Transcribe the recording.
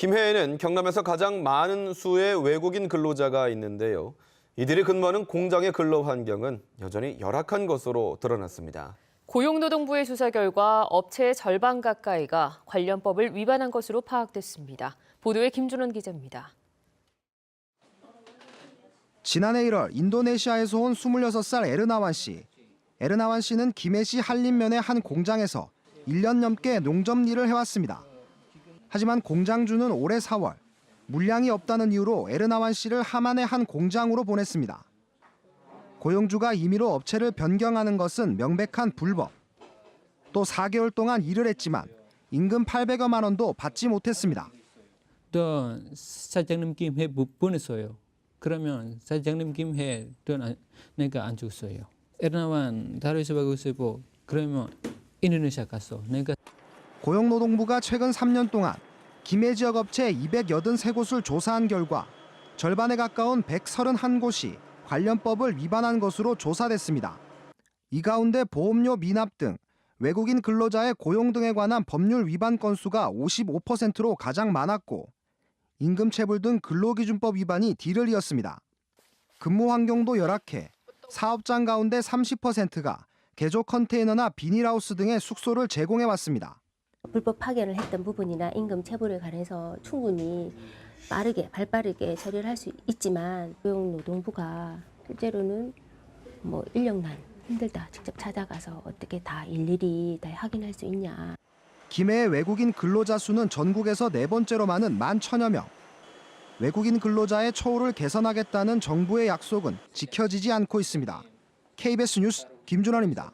김해에는 경남에서 가장 많은 수의 외국인 근로자가 있는데요. 이들이 근무하는 공장의 근로 환경은 여전히 열악한 것으로 드러났습니다. 고용노동부의 조사 결과 업체의 절반 가까이가 관련법을 위반한 것으로 파악됐습니다. 보도에 김준원 기자입니다. 지난해 1월 인도네시아에서 온 26살 에르나완 씨. 에르나완 씨는 김해시 한림면의 한 공장에서 1년 넘게 농점 일을 해왔습니다. 하지만 공장주는 올해 4월 물량이 없다는 이유로 에르나완 씨를 하만의 한 공장으로 보냈습니다. 고용주가 임의로 업체를 변경하는 것은 명백한 불법. 또 4개월 동안 일을 했지만 임금 800여만 원도 받지 못했습니다. 또 사장님 김해 못 보냈어요. 그러면 사장님 김해 또 안- 내가 안 줬어요. 에르나완 다르에서 가고 있고 그러면 인도네시아 갔어. 내가 고용노동부가 최근 3년 동안 김해 지역 업체 283곳을 조사한 결과 절반에 가까운 131곳이 관련법을 위반한 것으로 조사됐습니다. 이 가운데 보험료 미납 등 외국인 근로자의 고용 등에 관한 법률 위반 건수가 55%로 가장 많았고 임금체불 등 근로기준법 위반이 뒤를 이었습니다. 근무 환경도 열악해 사업장 가운데 30%가 개조 컨테이너나 비닐하우스 등의 숙소를 제공해 왔습니다. 불법 파견을 했던 부분이나 임금 체불에 관해서 충분히 빠르게 발빠르게 처리를 할 수 있지만 고용노동부가 실제로는 뭐 인력난 힘들다 직접 찾아가서 어떻게 다 일일이 다 확인할 수 있냐 김해의 외국인 근로자 수는 전국에서 네 번째로 많은 만 천여 명. 외국인 근로자의 처우를 개선하겠다는 정부의 약속은 지켜지지 않고 있습니다. KBS 뉴스 김준원입니다.